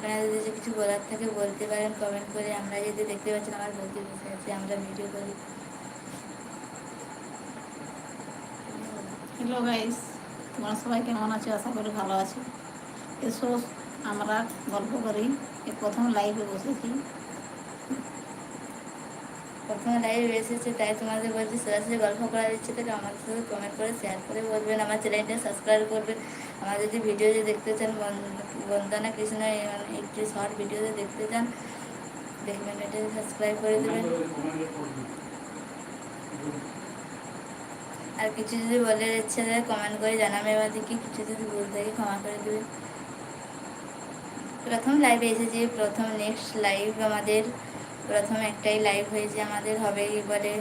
আপনারা যদি কিছু বলার থাকে বলতে পারেন কমেন্ট করে আমরা যদি দেখতে পাচ্ছেন আমার বলতে বসে আছে, আমরা ভিডিও করি। হ্যালো গাইস তোমরা সবাই কেমন আছো? আশা করি ভালো আছো। এসো, আমরা গল্প করি। প্রথম লাইভে বসেছি। প্রথমে লাইভ এসেছে তাই তোমাদের বলছি সরাসরি গল্প করার ইচ্ছে থেকে আমাদের সাথে কমেন্ট করে শেয়ার করে বলবেন আমার চ্যানেলটা সাবস্ক্রাইব করবেন। আমার যদি ভিডিও যদি দেখতে চান বন- বন্দনা কৃষ্ণ মানে একটি শর্ট ভিডিও যদি দেখতে চান দেখবেন এটা সাবস্ক্রাইব করে দেবেন। আর কিছু যদি বলে ইচ্ছে থাকে কমেন্ট করে জানাবে এবার দেখি কিছু যদি ভুল থাকে ক্ষমা করে দেবে প্রথম লাইভে এসেছি প্রথম নেক্সট লাইভ আমাদের প্রথম একটাই লাইভ হয়েছে আমাদের হবে এবারে।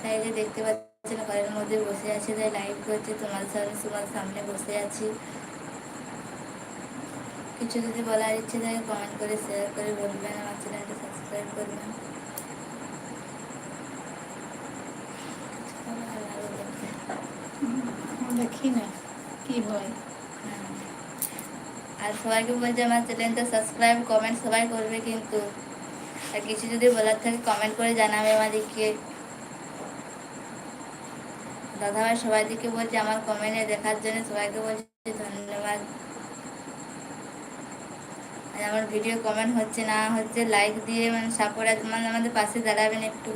তাই যে দেখতে পাচ্ছেন, ঘরের মধ্যে বসে আছে, তাই লাইভ করছে। তোমার সামনে তোমার সামনে বসে আছি। কিছু যদি বলার ইচ্ছে থাকে কমেন্ট করে শেয়ার করে বলবেন। আমার চ্যানেলটা সাবস্ক্রাইব করবেন। দেখি না, কি হয়। আর সবাইকে বলছি আমার চ্যানেলটা সাবস্ক্রাইব কমেন্ট সবাই করবে কিন্তু। আর কিছু যদি বলার থাকে কমেন্ট করে জানাবে আমাদেরকে। দাদাভাই সবাইকে বলছি আমার কমেন্টে দেখার জন্য সবাইকে বলছি ধন্যবাদ। আমার ভিডিও কমেন্ট হচ্ছে না, হচ্ছে লাইক দিয়ে মানে সাপোর্ট মানে আমাদের পাশে দাঁড়াবেন একটু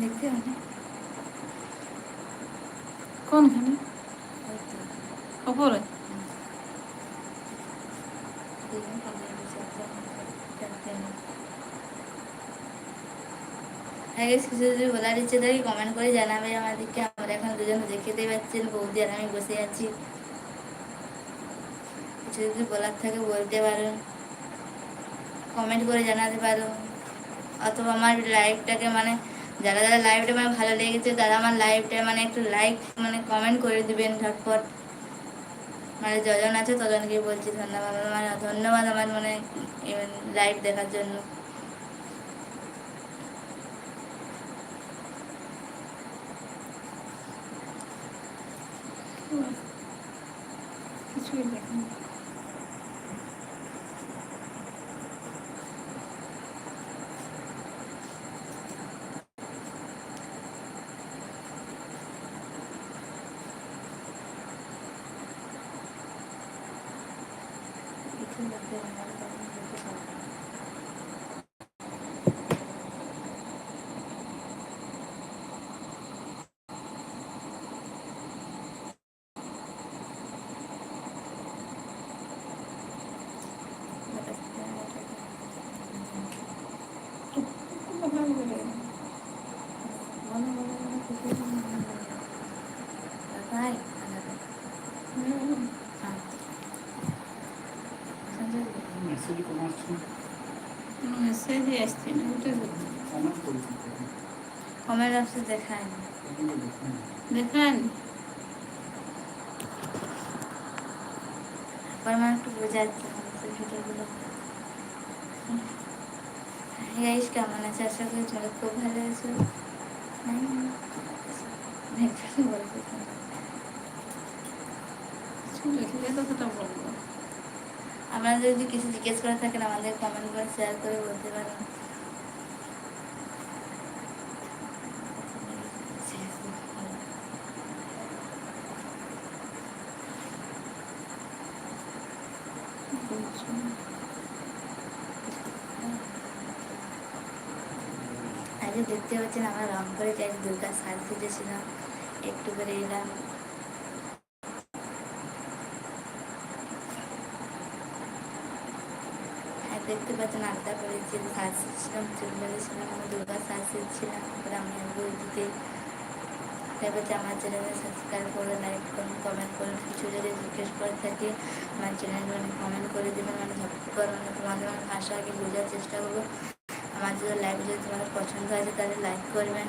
দেখতে হবে কোনখানে কিছু যদি বলার ইচ্ছে থাকে কমেন্ট করে জানাবে আমাদেরকে আমরা এখন দুজন দেখতেই পাচ্ছেন বৌদি আর আমি বসে আছি কিছু যদি বলার থাকে বলতে পারো কমেন্ট করে জানাতে পারো। অথবা আমার লাইভটাকে মানে যারা যারা লাইভটা মানে ভালো লেগেছে, তারা আমার লাইভটা মানে একটু লাইক মানে কমেন্ট করে দিবেন ঝটপট। মানে যজন আছে তজনকে বলছি, ধন্যবাদ মানে ধন্যবাদ আমার মানে লাইভ দেখার জন্য। কিছুই দেখি না। কিছু বলতে আমার তখন বলতে পারব না। কোথায় বলে? ভাই হুম, মেসেজ কোনো আসছে না কোনো মেসেজই আসছে না ওটা দেখি। কমেন্ট করেছি কমেন্ট অপশন দেখায় না এগুলো দেখুন পর আমার একটু বোঝাচ্ছে ভিডিওগুলো গাইস কেমন আছে আশা করি তোমরা খুব ভালো আছো বলতে বলব আপনারা যদি কিছু জিজ্ঞেস করে থাকেন, আমাদের কমেন্ট করে শেয়ার করে বলতে পারেন। আজকে দেখতে পাচ্ছেন, আমরা রং করে যাই, দুর্গা সাজ সেজেছিলাম একটু করে এলাম আর দেখতে পাচ্ছেন আড্ডা করেছি সাজ সেজছিলাম চুল বেঁধেছিলাম আমি দুর্গা সাজ সেজছিলাম তারপরে আমি বইটিতে তারপর আমার চ্যানেলে সাবস্ক্রাইব করে লাইক করুন কমেন্ট করুন কিছু যদি জিজ্ঞেস করে থাকে আমার চ্যানেল মানে কমেন্ট করে দেবেন মানে ঝটপট মানে তোমাদের মানে ভাষা আগে বোঝার চেষ্টা করব। আমার যদি লাইভ যদি তোমাদের পছন্দ আছে তাহলে লাইক করবেন।